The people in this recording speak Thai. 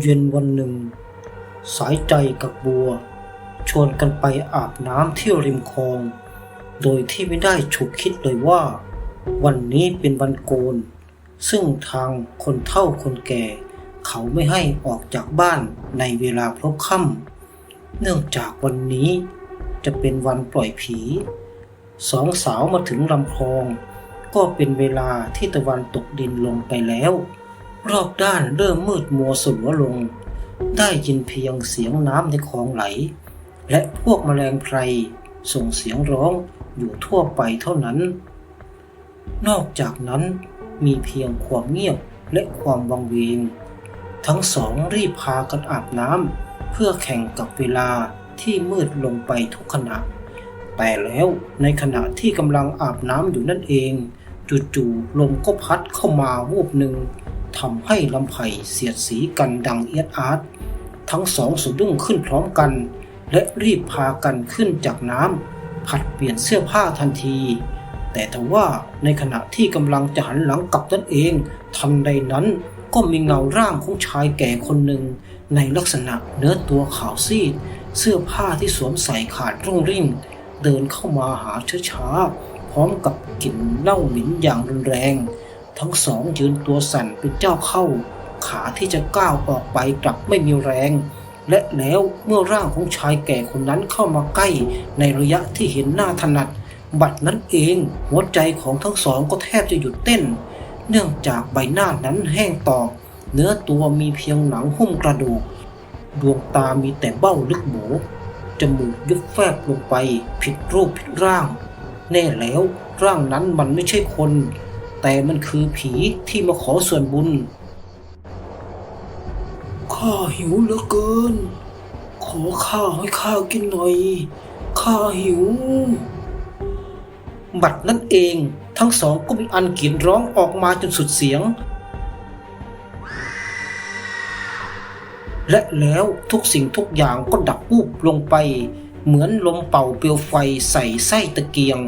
เย็นวันหนึ่ง สายใจกับบัว ชวนกันไปอาบน้ำที่ริมคลอง โดยที่ไม่ได้ฉุกคิดเลยว่า วันนี้เป็นวันโกน ซึ่งทางคนเฒ่าคนแก่ เขาไม่ให้ออกจากบ้านในเวลาพลบค่ำเนื่องจากวันนี้จะเป็นวันปล่อยผี สองสาวมาถึงลำคลอง ก็เป็นเวลาที่ตะวันตกดินลงไปแล้ว รอบด้านเริ่มมืดมัวสลัวลง ได้ยินเพียงเสียงน้ำในคลองไหล และพวกแมลงไพรส่งเสียงร้องอยู่ทั่วไปเท่านั้น นอกจากนั้นมีเพียงความเงียบและความวังเวง ทั้งสองรีบพากันอาบน้ำเพื่อแข่งกับเวลาที่มืดลงไปทุกขณะ แต่แล้วในขณะที่กำลังอาบน้ำอยู่นั่นเอง จู่ๆลมก็พัดเข้ามาวูบหนึ่ง ทำให้ลำไผ่เสียดสีกันดังเอียดอาร์ตทั้งสองสะดุ้งขึ้นพร้อมกัน และรีบพากันขึ้นจากน้ำผัดเปลี่ยนเสื้อผ้าทันที แต่ทว่าในขณะที่กำลังจะหันหลังกลับนั่นเอง ทันใดนั้นก็มีเงาร่างของชายแก่คนหนึ่ง ในลักษณะเนื้อตัวขาวซีด เสื้อผ้าที่สวมใส่ขาดรุ่งริ่ง เดินเข้ามาหาช้าๆพร้อมกับกลิ่นเน่าเหม็นอย่างรุนแรง ทั้งสองยืนตัวสั่นเป็นเจ้าเข้า ขาที่จะก้าวออกไปกลับไม่มีแรง และแล้วเมื่อร่างของชายแก่คนนั้นเข้ามาใกล้ ในระยะที่เห็นหน้าถนัด บัดนั้นเองหัวใจของทั้งสองก็แทบจะหยุดเต้น เนื่องจากใบหน้านั้นแห้งตอกเนื้อตัวมีเพียงหนังหุ้มกระดูก ดวงตามีแต่เบ้าลึกโบจมูกยุบแฟบลงไป ผิดรูปผิดร่าง แน่แล้วร่างนั้นมันไม่ใช่คน แต่มันคือผีที่มาขอส่วนบุญ ข้าหิวเหลือเกิน ขอข้าวให้ข้ากินหน่อย ข้าหิว บัดนั้นเองทั้งสองก็มีอันกรีดร้องออกมาจนสุดเสียง และแล้วทุกสิ่งทุกอย่างก็ดับวูบลงไป เหมือนลมเป่าเปลวไฟใส่ไส้ตะเกียง